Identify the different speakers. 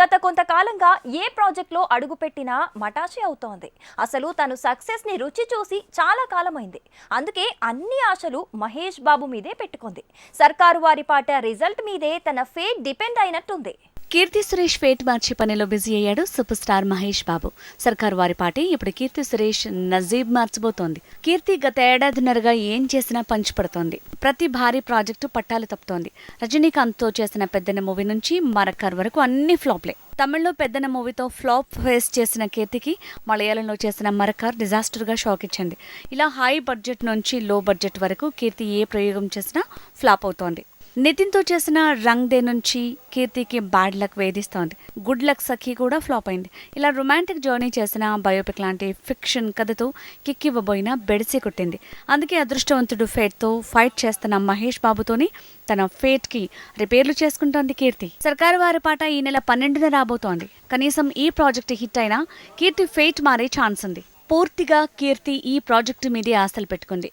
Speaker 1: గత కొంతకాలంగా ఏ ప్రాజెక్ట్లో అడుగుపెట్టినా మటాషి అవుతోంది. అసలు తను సక్సెస్ని రుచి చూసి చాలా కాలమైంది. అందుకే అన్ని ఆశలు మహేష్ బాబు మీదే పెట్టుకుంది. సర్కారు వారి పాట రిజల్ట్ మీదే తన ఫేట్ డిపెండ్ అయినట్టుంది.
Speaker 2: కీర్తి సురేష్ ఫేట్ మార్చి పనిలో బిజీ అయ్యాడు. Super star Mahesh Babu. సర్కార్ వారి పాటి ఇప్పుడు కీర్తి సురేష్ నజీబ్ మార్చబోతోంది. కీర్తి గత ఏడాదిన్నరగా ఏం చేసినా పంచిపడుతోంది ప్రతి భారీ ప్రాజెక్టు పట్టాలు తప్పుతోంది. రజనీకాంత్తో చేసిన పెద్దన మూవీ నుంచి మరక్కర్ వరకు అన్ని ఫ్లాప్లే. తమిళ్ళో పెద్దన మూవీతో ఫ్లాప్ ఫేస్ చేసిన కీర్తికి మలయాళంలో చేసిన మరకర్ డిజాస్టర్గా షాక్ ఇచ్చింది. ఇలా హై బడ్జెట్ నుంచి లో బడ్జెట్ వరకు కీర్తి ఏ ప్రయోగం చేసినా ఫ్లాప్ అవుతోంది. నితిన్తో చేసిన రంగ్ దే నుంచి కీర్తికి బ్యాడ్ లక్ వేధిస్తోంది. గుడ్ లక్ సఖీ కూడా ఫ్లాప్ అయింది. ఇలా రొమాంటిక్ జర్నీ చేసిన బయోపిక్ లాంటి ఫిక్షన్ కథతో కిక్కివ్వబోయిన బెడిసి కొట్టింది. అందుకే అదృష్టవంతుడు ఫేట్తో ఫైట్ చేస్తున్న మహేష్ బాబుతోని తన ఫేట్కి రిపేర్లు చేసుకుంటోంది కీర్తి. సర్కారు వారి పాట ఈ నెల పన్నెండున రాబోతోంది. కనీసం ఈ ప్రాజెక్ట్ హిట్ అయినా కీర్తి ఫేట్ మారే ఛాన్స్ ఉంది పూర్తిగా కీర్తి ఈ ప్రాజెక్టు మీదే ఆశలు పెట్టుకుంది.